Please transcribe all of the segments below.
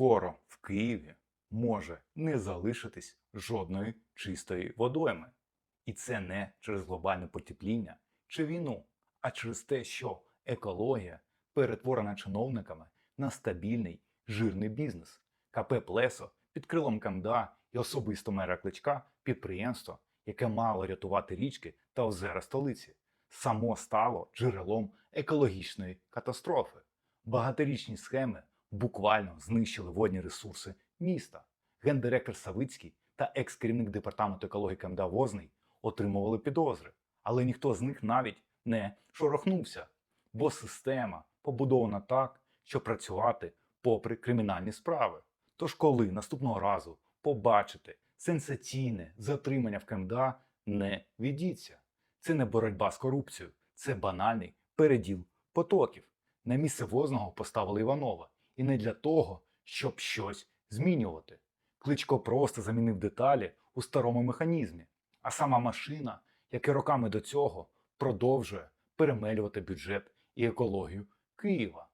Скоро в Києві може не залишитись жодної чистої водойми. І це не через глобальне потепління чи війну, а через те, що екологія перетворена чиновниками на стабільний жирний бізнес. КП Плесо під крилом КМДА і особисто мера Кличка підприємство, яке мало рятувати річки та озера столиці, само стало джерелом екологічної катастрофи. Багаторічні схеми буквально знищили водні ресурси міста. Гендиректор Савицький та екс-керівник департаменту екології КМДА Возний отримували підозри, але ніхто з них навіть не шорохнувся, бо система побудована так, щоб працювати попри кримінальні справи. Тож, коли наступного разу побачите сенсаційне затримання в КМДА, не відіться. Це не боротьба з корупцією, це банальний переділ потоків. На місце возного поставили Іванова. І не для того, щоб щось змінювати. Кличко просто замінив деталі у старому механізмі, а сама машина, яка роками до цього продовжує перемелювати бюджет і екологію Києва.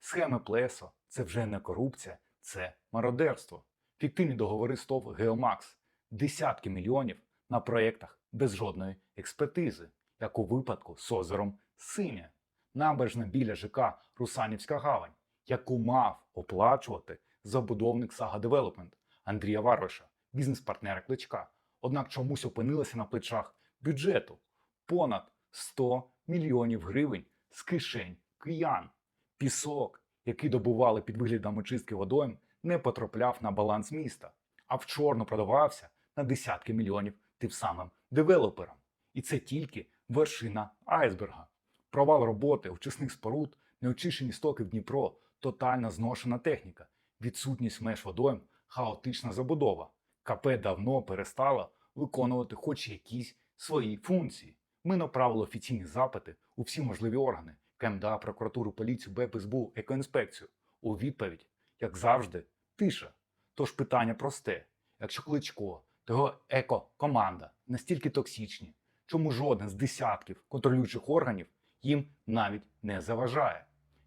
Схеми Плесо це вже не корупція, це мародерство. Фіктивні договори з ТОВ Геомакс, десятки мільйонів на проєктах без жодної експертизи, як у випадку з озером Синя, набережна біля ЖК Русанівська гавань, яку мав оплачувати забудовник Сага Девелопмент Андрія Варвиша, бізнес-партнера Кличка. Однак чомусь опинилася на плечах бюджету понад 100 мільйонів гривень з кишень киян. Пісок, який добували під виглядом очистки водойм, не потрапляв на баланс міста, а в чорну продавався на десятки мільйонів тим самим девелоперам. І це тільки вершина айсберга. Провал роботи очисних споруд, неочищені стоки в Дніпро, тотальна зношена техніка, відсутність меж водойм, хаотична забудова. КП давно перестала виконувати хоч якісь свої функції. Ми направили офіційні запити у всі можливі органи КМДА, прокуратуру, поліцію, БЕП, СБУ, екоінспекцію. У відповідь, як завжди, тиша. Тож питання просте: якщо Кличко та його еко-команда настільки токсичні, чому жоден з десятків контролюючих органів їм навіть не заважає?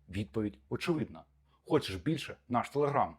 Відповідь очевидна. Хочеш більше наш телеграм.